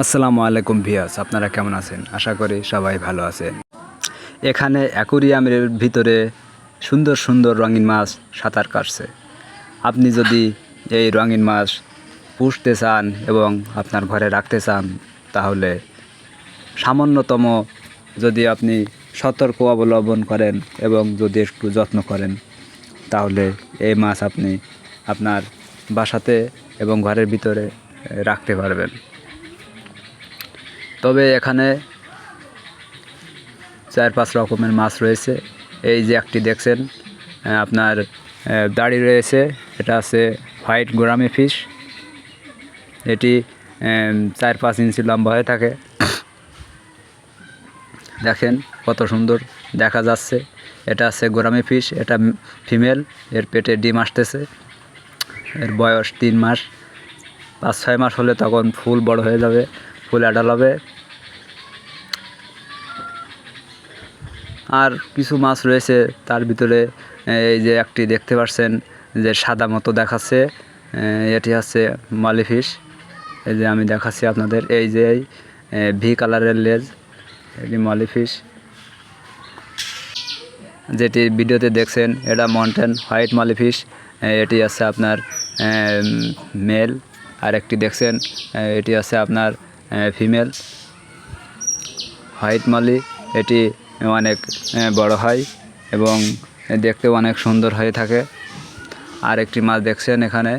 আসসালামু আলাইকুম ভিয়াস আপনারা কেমন আছেন? আশা করি সবাই ভালো আছেন। এখানে অ্যাকুরিয়ামের ভিতরে সুন্দর সুন্দর রঙিন মাছ সাঁতার কাটছে। আপনি যদি এই রঙিন মাছ পুষতে চান এবং আপনার ঘরে রাখতে চান, তাহলে সামান্যতম যদি আপনি সতর্ক অবলম্বন করেন এবং যদি একটু যত্ন করেন, তাহলে এই মাছ আপনি আপনার বাসাতে এবং ঘরের ভিতরে রাখতে পারবেন। তবে এখানে চার পাঁচ রকমের মাছ রয়েছে। এই যে একটি দেখছেন আপনার দাড়ি রয়েছে, এটা আছে হোয়াইট গোরামি ফিশ। এটি চার পাঁচ ইঞ্চি লম্বা হয়ে থাকে। দেখেন কত সুন্দর দেখা যাচ্ছে। এটা আছে গোরামি ফিশ, এটা ফিমেল, এর পেটে ডিম আসতেছে। এর বয়স তিন মাস। পাঁচ ছয় মাস হলে তখন ফুল বড় হয়ে যাবে, ফুল অ্যাডাল হবে। আর কিছু মাছ রয়েছে, তার ভিতরে এই যে একটি দেখতে পাচ্ছেন যে সাদা মতো দেখাচ্ছে এটি হচ্ছে মালি ফিশ। এই যে আমি দেখাচ্ছি আপনাদের, এই যে, এই ভি কালারের লেজ, এটি মালি ফিশ। যেটি ভিডিওতে দেখছেন, এটা মাউন্টেন হোয়াইট মালি ফিশ এটি আছে আপনার মেল। আর একটি দেখছেন এটি আছে আপনার ফিমেল। হোয়াইট মালি, এটি অনেক বড় হয় এবং দেখতেও অনেক সুন্দর হয়ে থাকে। আর একটি মাছ দেখছেন এখানে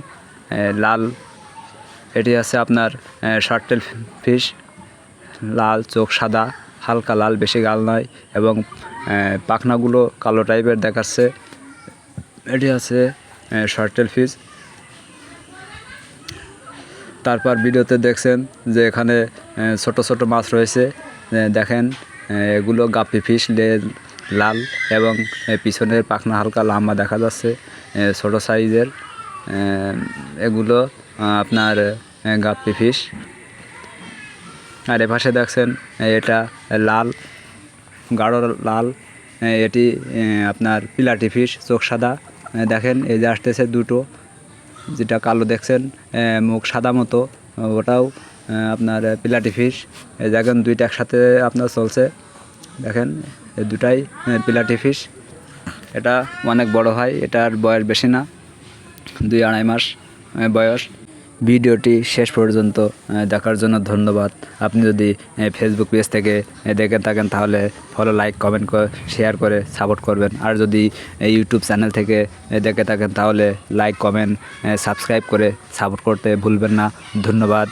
লাল, এটি আছে আপনার শর্টেল ফিশ, লাল চোখ সাদা, হালকা লাল, বেশি গাল নয় এবং পাখনাগুলো কালো টাইপের দেখাচ্ছে। এটি আছে শর্টেল ফিশ। তারপর ভিডিওতে দেখছেন যে এখানে ছোট ছোট মাছ রয়েছে। দেখেন এগুলো গাপ্পি লে- লাল এবং পিছনের পাখনা হালকা লম্বা দেখা যাচ্ছে ছোট সাইজের। এগুলো আপনার গাপ্পি ফিশ আর এপাশে দেখছেন এটা লাল, গাঢ় লাল এটি আপনার পিলাটি ফিশ চোখ সাদা। দেখেন, এই যে আসতেছে দুটো, যেটা কালো দেখছেন মুখ সাদা মতো, ওটাও আপনার পিলাটি ফিশ। দেখেন, দুইটা একসাথে আপনার চলছে। দেখেন দুটাই পিলাটি ফিশ। এটা অনেক বড় হয়, এটার বয়স বেশি না, দুই আড়াই মাস বয়স। ভিডিওটি শেষ পর্যন্ত দেখার জন্য ধন্যবাদ। আপনি যদি ফেসবুক পেজ থেকে দেখে থাকেন, তাহলে ফলো লাইক কমেন্ট করে শেয়ার করে সাপোর্ট করবেন। আর যদি ইউটিউব চ্যানেল থেকে দেখে থাকেন, তাহলে লাইক কমেন্ট সাবস্ক্রাইব করে সাপোর্ট করতে ভুলবেন না। ধন্যবাদ।